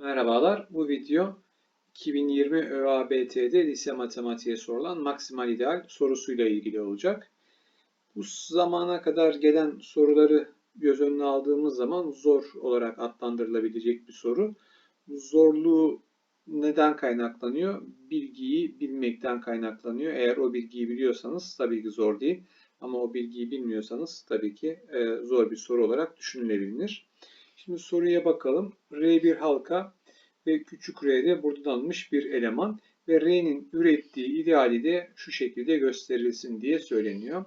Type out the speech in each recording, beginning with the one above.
Merhabalar, bu video 2020 ÖABT'de lise matematiğe sorulan maksimal ideal sorusuyla ilgili olacak. Bu zamana kadar gelen soruları göz önüne aldığımız zaman zor olarak adlandırılabilecek bir soru. Zorluğu neden kaynaklanıyor? Bilgiyi bilmekten kaynaklanıyor. Eğer o bilgiyi biliyorsanız tabii ki zor değil. Ama o bilgiyi bilmiyorsanız tabii ki e, zor bir soru olarak düşünülebilir. Şimdi soruya bakalım. R1 halka ve küçük r'de buradan alınmış bir eleman ve r'nin ürettiği ideali de şu şekilde gösterilsin diye söyleniyor.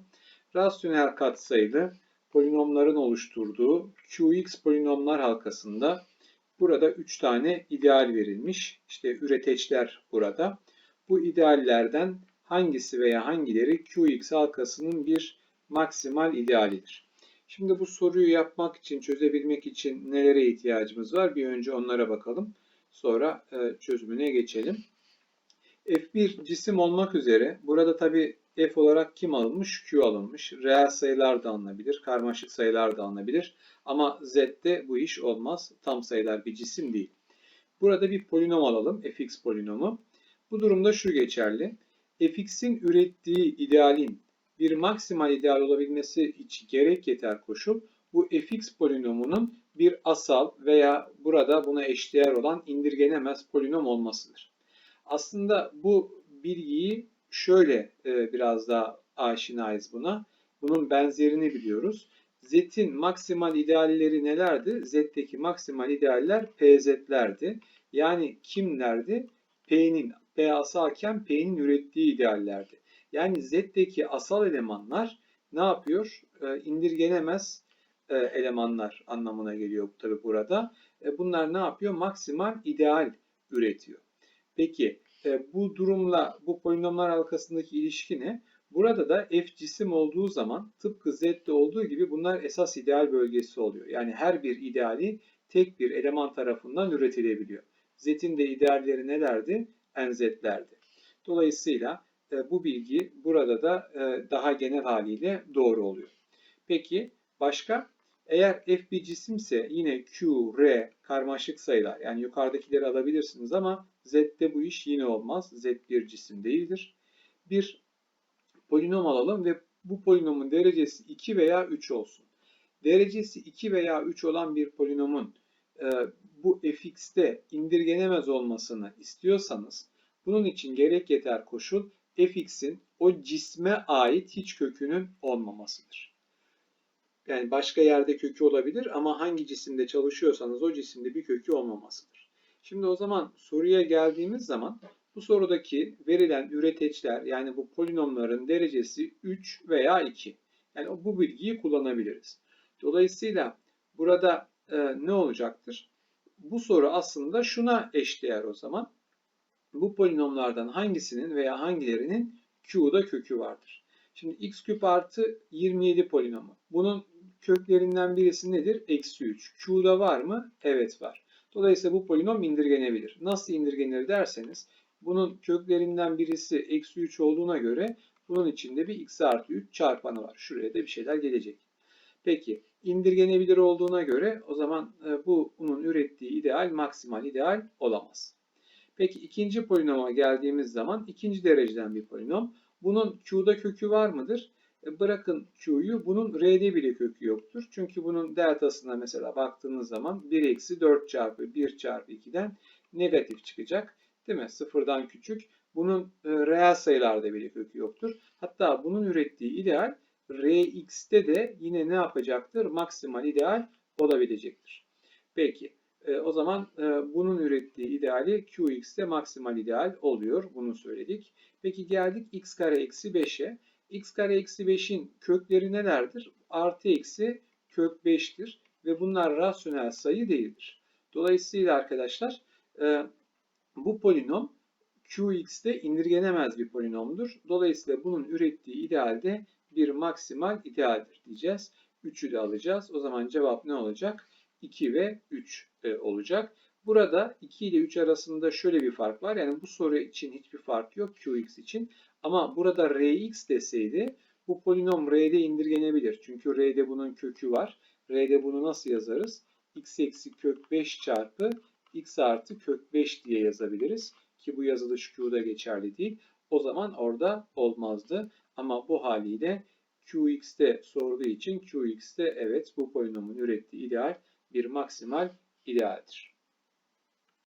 Rasyonel katsayılı polinomların oluşturduğu Qx polinomlar halkasında burada 3 tane ideal verilmiş. İşte üreteçler burada. Bu ideallerden hangisi veya hangileri Qx halkasının bir maksimal idealidir? Şimdi bu soruyu yapmak için, çözebilmek için nelere ihtiyacımız var? Bir önce onlara bakalım. Sonra e, çözümüne geçelim. F1 cisim olmak üzere burada tabi F olarak kim alınmış? Q alınmış. Reel sayılar da alınabilir, karmaşık sayılar da alınabilir. Ama Z'de bu iş olmaz. Tam sayılar bir cisim değil. Burada bir polinom alalım. fx polinomu. Bu durumda şu geçerli. fx'in ürettiği idealin bir maksimal ideal olabilmesi için gerek yeter koşul bu fx polinomunun bir asal veya burada buna eşdeğer olan indirgenemez polinom olmasıdır. Aslında bu bilgiyi şöyle e, biraz daha aşinayız buna. Bunun benzerini biliyoruz. Z'in maksimal idealleri nelerdi? Z'deki maksimal idealler PZ'lerdi. Yani kimlerdi? P'nin, P asalken P'nin ürettiği ideallerdi. Yani Z'deki asal elemanlar ne yapıyor? E, indirgenemez e, elemanlar anlamına geliyor tabi burada. E, bunlar ne yapıyor? Maksimal ideal üretiyor. Peki e, bu durumla bu polinomlar halkasındaki ilişki ne? Burada da f cisim olduğu zaman tıpkı z'de olduğu gibi bunlar esas ideal bölgesi oluyor. Yani her bir ideali tek bir eleman tarafından üretilebiliyor. Z'in de idealleri nelerdi? nz'lerdi. Dolayısıyla bu bilgi burada da daha genel haliyle doğru oluyor. Peki başka? Eğer f bir cisimse yine q, r karmaşık sayılar yani yukarıdakileri alabilirsiniz ama z'de bu iş yine olmaz. z bir cisim değildir. Bir polinom alalım ve bu polinomun derecesi 2 veya 3 olsun. Derecesi 2 veya 3 olan bir polinomun e, bu fx'te indirgenemez olmasını istiyorsanız bunun için gerek yeter koşul fx'in o cisme ait hiç kökünün olmamasıdır. Yani başka yerde kökü olabilir ama hangi cisimde çalışıyorsanız o cisimde bir kökü olmamasıdır. Şimdi o zaman soruya geldiğimiz zaman bu sorudaki verilen üreteçler yani bu polinomların derecesi 3 veya 2. Yani bu bilgiyi kullanabiliriz. Dolayısıyla burada e, ne olacaktır? Bu soru aslında şuna eşdeğer o zaman. Bu polinomlardan hangisinin veya hangilerinin Q'da kökü vardır? Şimdi x küp artı 27 polinomu. Bunun köklerinden birisi nedir? Eksi 3. Q'da var mı? Evet var. Dolayısıyla bu polinom indirgenebilir. Nasıl indirgenir derseniz bunun köklerinden birisi eksi 3 olduğuna göre bunun içinde bir x artı 3 çarpanı var. Şuraya da bir şeyler gelecek. Peki indirgenebilir olduğuna göre o zaman e, bu bunun ürettiği ideal maksimal ideal olamaz. Peki ikinci polinoma geldiğimiz zaman ikinci dereceden bir polinom. Bunun Q'da kökü var mıdır? E, bırakın Q'yu bunun R'de bile kökü yoktur. Çünkü bunun deltasına mesela baktığınız zaman 1 eksi 4 çarpı 1 çarpı 2'den negatif çıkacak. Değil mi? Sıfırdan küçük. Bunun e, reel sayılarda bile kökü yoktur. Hatta bunun ürettiği ideal Rx'te de yine ne yapacaktır? Maksimal ideal olabilecektir. Peki. E, o zaman e, bunun ürettiği ideali Qx'te maksimal ideal oluyor. Bunu söyledik. Peki geldik x kare eksi 5'e x kare eksi 5'in kökleri nelerdir? Artı eksi kök 5'tir ve bunlar rasyonel sayı değildir. Dolayısıyla arkadaşlar e, bu polinom Qx'te indirgenemez bir polinomdur. Dolayısıyla bunun ürettiği idealde bir maksimal idealdir diyeceğiz. 3'ü de alacağız. O zaman cevap ne olacak? 2 ve 3 e, olacak. Burada 2 ile 3 arasında şöyle bir fark var. Yani bu soru için hiçbir fark yok Qx için. Ama burada Rx deseydi bu polinom R'de indirgenebilir. Çünkü R'de bunun kökü var. R'de bunu nasıl yazarız? x eksi kök 5 çarpı x artı kök 5 diye yazabiliriz. Ki bu yazılış Q'da geçerli değil. O zaman orada olmazdı. Ama bu haliyle Qx'te sorduğu için Qx'te evet bu polinomun ürettiği ideal bir maksimal idealdir.